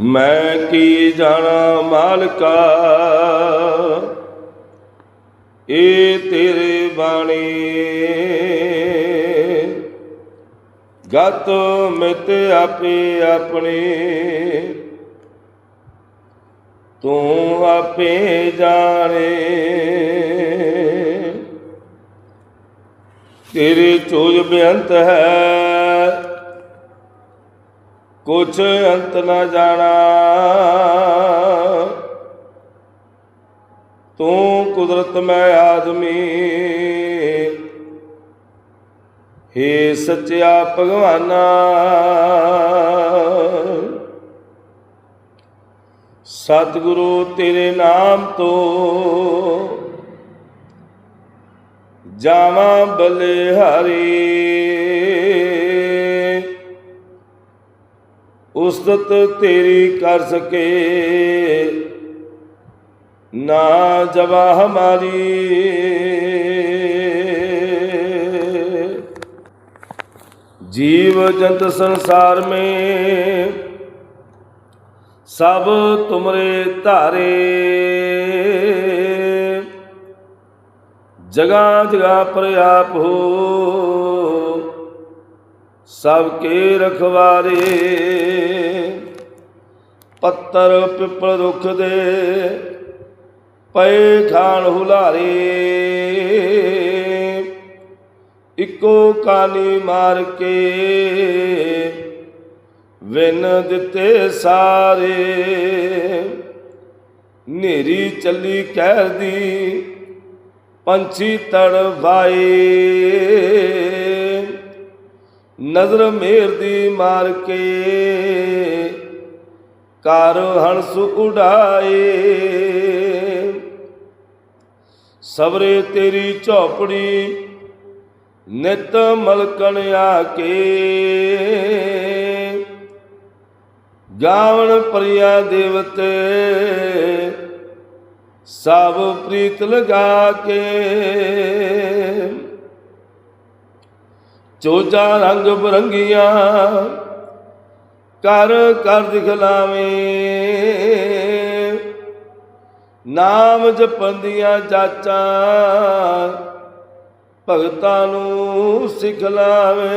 ਮੈਂ ਕੀ ਜਾਣਾ ਮਾਲਕਾ? ਇਹ ਤੇਰੇ ਬਾਣੀ। ਗਤ ਮਿਤ ਆਪੇ ਆਪਣੇ। ਤੂੰ ਆਪੇ ਜਾਣੇ। ਤੇਰੇ ਚੋਜ ਬੇਅੰਤ ਹੈ। ਕੁਛ ਅੰਤ ਨਾ ਜਾਣਾ। ਤੂੰ ਕੁਦਰਤ ਮੈਂ ਆਦਮੀ। ਹੇ ਸੱਚਿਆ ਭਗਵਾਨਾ। ਸਤਿਗੁਰੂ ਤੇਰੇ ਨਾਮ ਤੋਂ ਜਾਵਾਂ ਬਲਿਹਾਰੀ। ਉਸਤਤ ਤੇਰੀ ਕਰ ਸਕੇ ਨਾ ਜਵਾ ਹਮਾਰੀ जीव जंत संसार में सब तुमरे धारे जगह जगह पर आप हो सबके रखवारे ਪੱਤਰ ਪਿੱਪਲ ਰੁੱਖ ਦੇ ਪਏ ਖਾਣ ਹੁਲਾਰੇ। ਇੱਕੋ ਕਾਨੀ ਮਾਰ ਕੇ ਵਿਨ ਦਿੱਤੇ ਸਾਰੇ। ਨੇਰੀ ਚੱਲੀ ਕਹਿਰ ਦੀ ਪੰਛੀ ਤੜਵਾਏ ਨਜ਼ਰ ਮੇਰ ਦੀ ਮਾਰ ਕੇ ਕਰ ਹੰਸ ਉਡਾਏ। ਸਬਰੇ ਤੇਰੀ ਝੋਪੜੀ ਨਿਤ ਮਲਕਣ ਆ ਕੇ ਗਾਵਣ ਪ੍ਰਿਆ ਦੇਵਤੇ, ਸਭ ਪ੍ਰੀਤ ਲਗਾ ਕੇ ਚੋਜਾ ਰੰਗ ਬਰੰਗੀਆਂ ਕਰ ਕਰ ਦਿਖਲਾਵੇਂ ਨਾਮ ਜਪੰਦੀਆਂ ਜਾਚਾਂ ਭਗਤਾਂ ਨੂੰ ਸਿਖਲਾਵੇ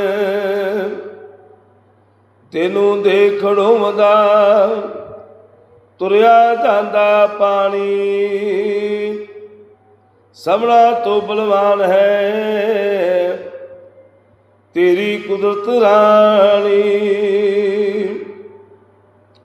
ਤੈਨੂੰ ਦੇਖੜੋਂਦਾ ਤੁਰਿਆ ਜਾਂਦਾ ਪਾਣੀ। ਸਭਨਾ ਤੋਂ ਬਲਵਾਨ ਹੈ। ਤੇਰੀ ਕੁਦਰਤ ਰਾਣੀ।